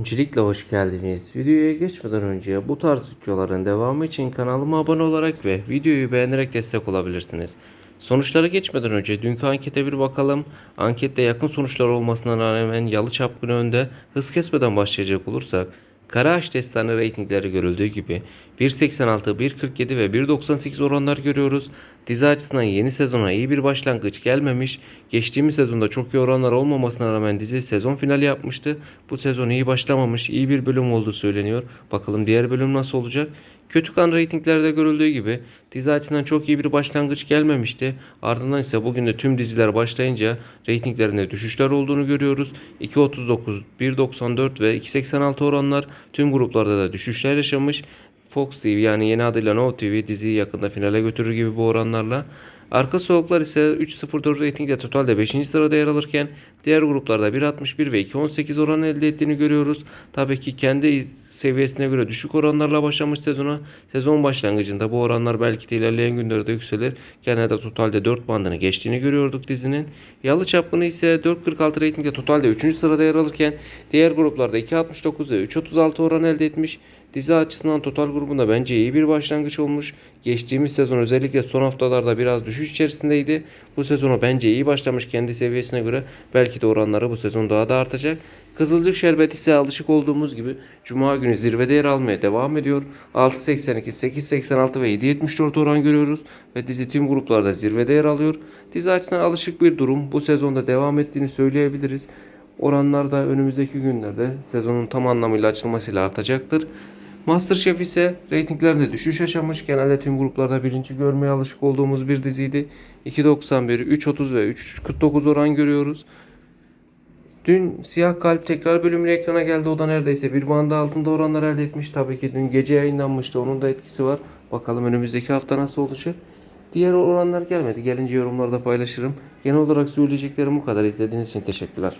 Öncelikle hoş geldiniz. Videoya geçmeden önce bu tarz videoların devamı için kanalıma abone olarak ve videoyu beğenerek destek olabilirsiniz. Sonuçlara geçmeden önce dünkü ankete bir bakalım. Ankette yakın sonuçlar olmasına rağmen Yalı Çapkın önde. Hız kesmeden başlayacak olursak Karaağaç Destanı reytingleri görüldüğü gibi 1.86, 1.47 ve 1.98 oranlar görüyoruz. Dizi açısından yeni sezona iyi bir başlangıç gelmemiş. Geçtiğimiz sezonda çok iyi oranlar olmamasına rağmen dizi sezon finali yapmıştı. Bu sezon iyi başlamamış, iyi bir bölüm olduğu söyleniyor. Bakalım diğer bölüm nasıl olacak? Kötü kan reytinglerde görüldüğü gibi dizi açısından çok iyi bir başlangıç gelmemişti. Ardından ise bugün de tüm diziler başlayınca reytinglerinde düşüşler olduğunu görüyoruz. 2.39, 1.94 ve 2.86 oranlar tüm gruplarda da düşüşler yaşamış. Fox TV yani yeni adıyla No TV diziyi yakında finale götürür gibi bu oranlarla. Arka soğuklar ise 3.04 reytingde totalde 5. sırada yer alırken diğer gruplarda 1.61 ve 2.18 oran elde ettiğini görüyoruz. Tabii ki kendi seviyesine göre düşük oranlarla başlamış sezona. Sezon başlangıcında bu oranlar belki de ilerleyen günlerde yükselir. Genelde totalde 4 bandını geçtiğini görüyorduk dizinin. Yalı Çapkını ise 4.46 reytingde totalde 3. sırada yer alırken diğer gruplarda 2.69 ve 3.36 oran elde etmiş. Dizi açısından total grubunda bence iyi bir başlangıç olmuş. Geçtiğimiz sezon özellikle son haftalarda biraz düşüş içerisindeydi. Bu sezonu bence iyi başlamış kendi seviyesine göre. Belki de oranları bu sezon daha da artacak. Kızılcık Şerbeti ise alışık olduğumuz gibi Cuma günü zirvede yer almaya devam ediyor. 6.82, 8.86 ve 7.74 oran görüyoruz. Ve dizi tüm gruplarda zirvede yer alıyor. Dizi açısından alışık bir durum. Bu sezonda devam ettiğini söyleyebiliriz. Oranlar da önümüzdeki günlerde sezonun tam anlamıyla açılmasıyla artacaktır. Masterchef ise reytinglerde düşüş yaşamış. Genelde tüm gruplarda birinci görmeye alışık olduğumuz bir diziydi. 2.91, 3.30 ve 3.49 oran görüyoruz. Dün Siyah Kalp tekrar bölümüyle ekrana geldi. O da neredeyse bir banda altında oranlar elde etmiş. Tabii ki dün gece yayınlanmıştı. Onun da etkisi var. Bakalım önümüzdeki hafta nasıl olacak. Diğer oranlar gelmedi. Gelince yorumlarda paylaşırım. Genel olarak söyleyeceklerim bu kadar. İzlediğiniz için teşekkürler.